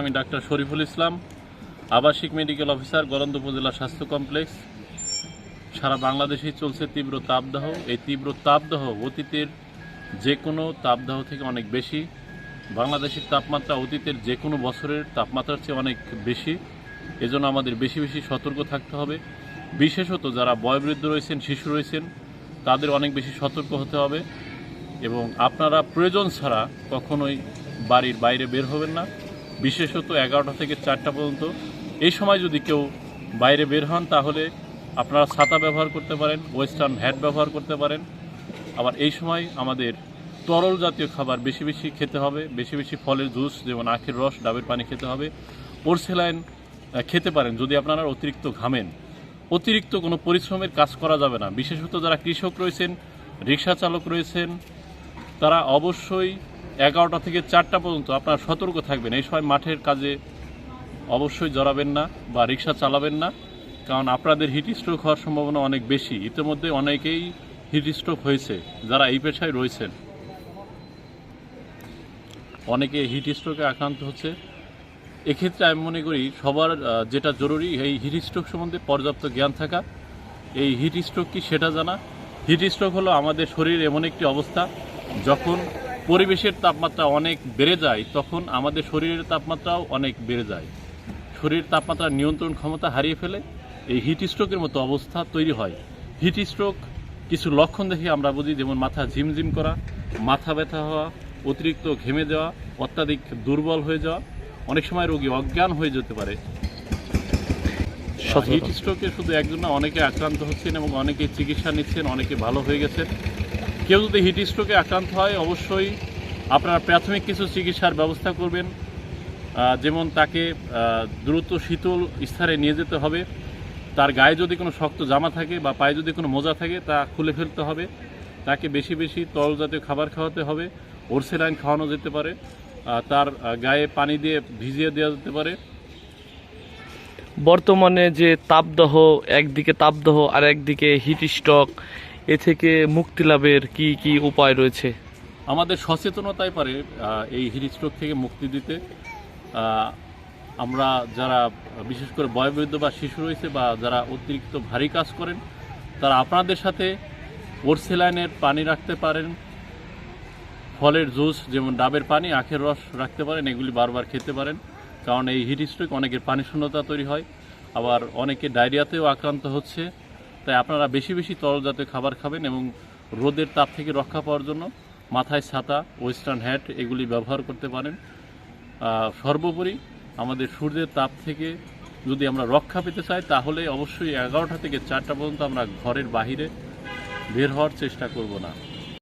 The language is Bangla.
আমি ডাক্তার শরীফুল ইসলাম, আবাসিক মেডিকেল অফিসার গরন্দ উপজেলা স্বাস্থ্য কমপ্লেক্স। সারা বাংলাদেশেই চলছে তীব্র তাপদাহ। এই তীব্র তাপদাহ অতীতের যে কোনো তাপদাহ থেকে অনেক বেশি। বাংলাদেশের তাপমাত্রা অতীতের যে কোনো বছরের তাপমাত্রার চেয়ে অনেক বেশি। এজন্য আমাদের বেশি বেশি সতর্ক থাকতে হবে। বিশেষত যারা বয়োবৃদ্ধ রয়েছেন, শিশু রয়েছেন, তাদের অনেক বেশি সতর্ক হতে হবে। এবং আপনারা প্রয়োজন ছাড়া কখনোই বাড়ির বাইরে বের হবেন না। বিশেষত এগারোটা থেকে চারটা পর্যন্ত। এই সময় যদি কেউ বাইরে বের হন, তাহলে আপনারা ছাতা ব্যবহার করতে পারেন, ওয়েস্টার্ন হ্যাট ব্যবহার করতে পারেন। আবার এই সময় আমাদের তরল জাতীয় খাবার বেশি বেশি খেতে হবে, বেশি বেশি ফলের জুস, যেমন আখের রস, ডাবের পানি খেতে হবে। পোরসেলাইন খেতে পারেন। যদি আপনারা অতিরিক্ত ঘামেন, অতিরিক্ত কোনো পরিশ্রমের কাজ করা যাবে না। বিশেষত যারা কৃষক রয়েছেন, রিক্সা চালক রয়েছেন, তারা অবশ্যই এগারোটা থেকে চারটা পর্যন্ত আপনারা সতর্ক থাকবেন। এই সময় মাঠের কাজে অবশ্যই জড়াবেন না বা রিক্সা চালাবেন না, কারণ আপনাদের হিট স্ট্রোক হওয়ার সম্ভাবনা অনেক বেশি। ইতিমধ্যে অনেকেই হিট স্ট্রোক হয়েছে, যারা এই পেশায় রয়েছেন। অনেকে হিট স্ট্রোকে আক্রান্ত হচ্ছে। এক্ষেত্রে আমি মনে করি সবার যেটা জরুরি, এই হিট স্ট্রোক সম্বন্ধে পর্যাপ্ত জ্ঞান থাকা। এই হিট স্ট্রোক কি সেটা জানা। হিট স্ট্রোক হলো আমাদের শরীর এমন একটি অবস্থা, যখন পরিবেশের তাপমাত্রা অনেক বেড়ে যায় তখন আমাদের শরীরের তাপমাত্রাও অনেক বেড়ে যায়। শরীর তাপমাত্রা নিয়ন্ত্রণ ক্ষমতা হারিয়ে ফেলে এই হিট স্ট্রোকের মতো অবস্থা তৈরি হয়। হিট স্ট্রোক কিছু লক্ষণ দেখে আমরা বুঝি যেমন মাথা ঝিমঝিম করা মাথা ব্যথা হওয়া অতিরিক্ত ঘেমে যাওয়া অত্যাধিক দুর্বল হয়ে যাওয়া অনেক সময় রোগী অজ্ঞান হয়ে যেতে পারে। হিট স্ট্রোকে শুধু একজন না অনেকে আক্রান্ত হচ্ছেন এবং অনেকে চিকিৎসা নিচ্ছেন অনেকে ভালো হয়ে গেছেন। কেউ যদি হিট স্ট্রোকে আক্রান্ত হয়, অবশ্যই আপনারা প্রাথমিক কিছু চিকিৎসার ব্যবস্থা করবেন। যেমন তাকে দ্রুত শীতল স্থানে নিয়ে যেতে হবে। তার গায়ে যদি কোনো শক্ত জামা থাকে বা পায়ে যদি কোনো মোজা থাকে, তা খুলে ফেলতে হবে। তাকে বেশি বেশি তরল জাতীয় খাবার খাওয়াতে হবে। ওরসেলাইন খাওয়ানো যেতে পারে। তার গায়ে পানি দিয়ে ভিজিয়ে দেওয়া যেতে পারে। বর্তমানে যে তাপদাহ, একদিকে তাপদাহ আর একদিকে হিট স্ট্রোক এ থেকে মুক্তি লাভের কি কি উপায় রয়েছে? আমাদের সচেতনতাই পারে এই হিটস্ট্রোক থেকে মুক্তি দিতে। আমরা যারা, বিশেষ করে বয়োবৃদ্ধ বা শিশু রয়েছে বা যারা অতিরিক্ত ভারী কাজ করেন, তারা আপনাদের সাথে ওরসেলাইনের পানি রাখতে পারেন। ফলের জুস, যেমন ডাবের পানি, আখের রস রাখতে পারেন, এগুলি বারবার খেতে পারেন। কারণ এই হিট স্ট্রোক অনেকের পানি শূন্যতা তৈরি হয়। আবার অনেকে ডায়রিয়াতেও আক্রান্ত হচ্ছে। তাই আপনারা বেশি বেশি তরল জাতীয় খাবার খাবেন এবং রোদের তাপ থেকে রক্ষা পাওয়ার জন্য মাথায় ছাতা, ওয়েস্টার্ন হ্যাট এগুলি ব্যবহার করতে পারেন। সর্বোপরি আমাদের সূর্যের তাপ থেকে যদি আমরা রক্ষা পেতে চাই, তাহলে অবশ্যই এগারোটা থেকে চারটা পর্যন্ত আমরা ঘরের বাহিরে বের হওয়ার চেষ্টা করব না।